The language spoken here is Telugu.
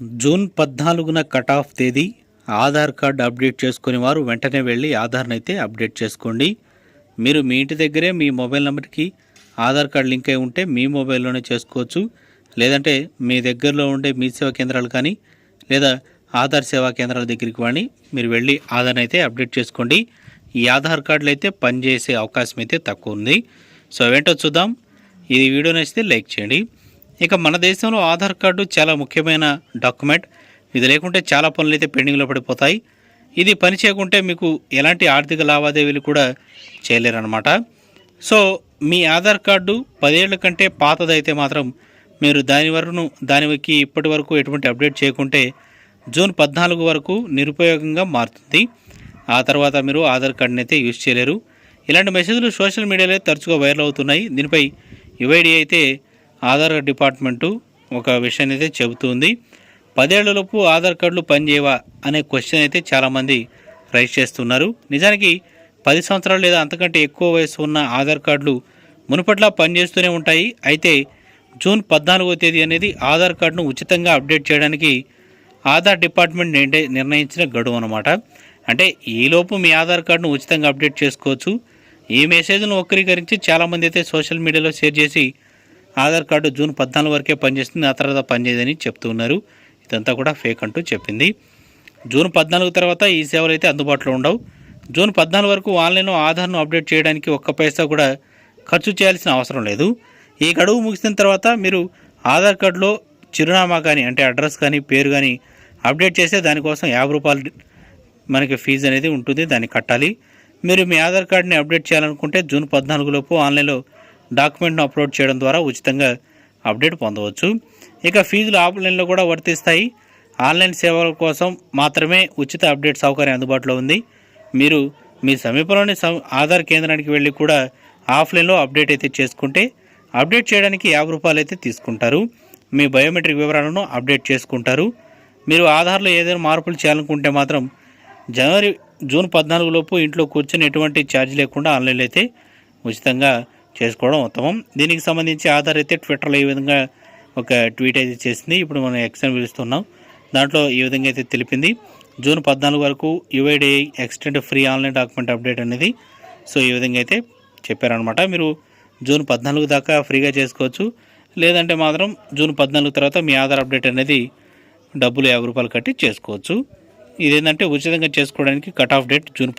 జూన్ పద్నాలుగున కట్ ఆఫ్ తేదీ ఆధార్ కార్డు అప్డేట్ చేసుకునే వారు వెంటనే వెళ్ళి ఆధార్ని అయితే అప్డేట్ చేసుకోండి. మీరు మీ ఇంటి దగ్గరే మీ మొబైల్ నెంబర్కి ఆధార్ కార్డు లింక్ అయి ఉంటే మీ మొబైల్లోనే చేసుకోవచ్చు. లేదంటే మీ దగ్గరలో ఉండే మీ సేవా కేంద్రాలు కానీ లేదా ఆధార్ సేవా కేంద్రాల దగ్గరికి వాడి మీరు వెళ్ళి ఆధార్ని అయితే అప్డేట్ చేసుకోండి. ఈ ఆధార్ కార్డులు అయితే పనిచేసే అవకాశం అయితే తక్కువ ఉంది. సో ఏంటో చూద్దాం. ఇది వీడియో నచ్చితే లైక్ చేయండి. ఇక మన దేశంలో ఆధార్ కార్డు చాలా ముఖ్యమైన డాక్యుమెంట్. ఇది లేకుంటే చాలా పనులు అయితే పెండింగ్లో పడిపోతాయి. ఇది పని చేయకుంటే మీకు ఎలాంటి ఆర్థిక లావాదేవీలు కూడా చేయలేరన్నమాట. సో మీ ఆధార్ కార్డు పదేళ్ళ కంటే పాతదైతే మాత్రం మీరు దాని వరకు దానికి ఇప్పటి వరకు ఎటువంటి అప్డేట్ చేయకుంటే జూన్ పద్నాలుగు వరకు నిరుపయోగంగా మారుతుంది. ఆ తర్వాత మీరు ఆధార్ కార్డుని అయితే యూజ్ చేయలేరు. ఇలాంటి మెసేజ్లు సోషల్ మీడియాలో తరచుగా వైరల్ అవుతున్నాయి. దీనిపై యుఐడి అయితే ఆధార్ డిపార్ట్మెంటు ఒక విషయాన్ని అయితే చెబుతుంది. పదేళ్ళలోపు ఆధార్ కార్డులు పనిచేయవా అనే క్వశ్చన్ అయితే చాలామంది రైజ్ చేస్తున్నారు. నిజానికి పది సంవత్సరాలు లేదా అంతకంటే ఎక్కువ వయసు ఉన్న ఆధార్ కార్డులు మునుపట్లా పనిచేస్తూనే ఉంటాయి. అయితే జూన్ పద్నాలుగో తేదీ అనేది ఆధార్ కార్డును ఉచితంగా అప్డేట్ చేయడానికి ఆధార్ డిపార్ట్మెంట్ నిర్ణయించిన గడువు అనమాట అంటే ఈలోపు మీ ఆధార్ కార్డును ఉచితంగా అప్డేట్ చేసుకోవచ్చు. ఈ మెసేజ్ను వక్రీకరించి చాలామంది అయితే సోషల్ మీడియాలో షేర్ చేసి ఆధార్ కార్డు జూన్ పద్నాలుగు వరకే పనిచేస్తుంది ఆ తర్వాత పనిచేయదని చెప్తూ ఉన్నారు. ఇదంతా కూడా ఫేక్ అంటూ చెప్పింది. జూన్ పద్నాలుగు తర్వాత ఈ సేవలు అయితే అందుబాటులో ఉండవు. జూన్ పద్నాలుగు వరకు ఆన్లైన్లో ఆధార్ను అప్డేట్ చేయడానికి ఒక్క పైసా కూడా ఖర్చు చేయాల్సిన అవసరం లేదు. ఈ గడువు ముగిసిన తర్వాత మీరు ఆధార్ కార్డులో చిరునామా కానీ అంటే అడ్రస్ కానీ పేరు కానీ అప్డేట్ చేస్తే దానికోసం యాభై రూపాయలు మనకి ఫీజు అనేది ఉంటుంది దాన్ని కట్టాలి. మీరు మీ ఆధార్ కార్డ్ని అప్డేట్ చేయాలనుకుంటే జూన్ పద్నాలుగులోపు ఆన్లైన్లో డాక్యుమెంట్ను అప్లోడ్ చేయడం ద్వారా ఉచితంగా అప్డేట్ పొందవచ్చు. ఇక ఫీజులు ఆఫ్లైన్లో కూడా వర్తిస్తాయి. ఆన్లైన్ సేవల కోసం మాత్రమే ఉచిత అప్డేట్ సౌకర్యం అందుబాటులో ఉంది. మీరు మీ సమీపంలోని ఆధార్ కేంద్రానికి వెళ్ళి కూడా ఆఫ్లైన్లో అప్డేట్ అయితే చేసుకుంటే అప్డేట్ చేయడానికి యాభై రూపాయలు అయితే తీసుకుంటారు. మీ బయోమెట్రిక్ వివరాలను అప్డేట్ చేసుకుంటారు. మీరు ఆధార్లో ఏదైనా మార్పులు చేయాలనుకుంటే మాత్రం జనవరి జూన్ పద్నాలుగు లోపు ఇంట్లో కూర్చొని ఎటువంటి ఛార్జ్ లేకుండా ఆన్లైన్లో అయితే ఉచితంగా చేసుకోవడం ఉత్తమం. దీనికి సంబంధించి ఆధార్ అయితే ట్విట్టర్లో ఈ విధంగా ఒక ట్వీట్ అయితే చేసింది. ఇప్పుడు మనం ఎక్స్టెన్ పిలుస్తున్నాం. దాంట్లో ఈ విధంగా అయితే తెలిపింది. జూన్ పద్నాలుగు వరకు UIDAI extend free online document update అనేది సో ఈ విధంగా అయితే చెప్పారనమాట మీరు జూన్ పద్నాలుగు దాకా ఫ్రీగా చేసుకోవచ్చు. లేదంటే మాత్రం జూన్ పద్నాలుగు తర్వాత మీ ఆధార్ అప్డేట్ అనేది డబ్బులు యాభై రూపాయలు కట్టి చేసుకోవచ్చు. ఇదేంటంటే ఉచితంగా చేసుకోవడానికి కట్ ఆఫ్ డేట్ జూన్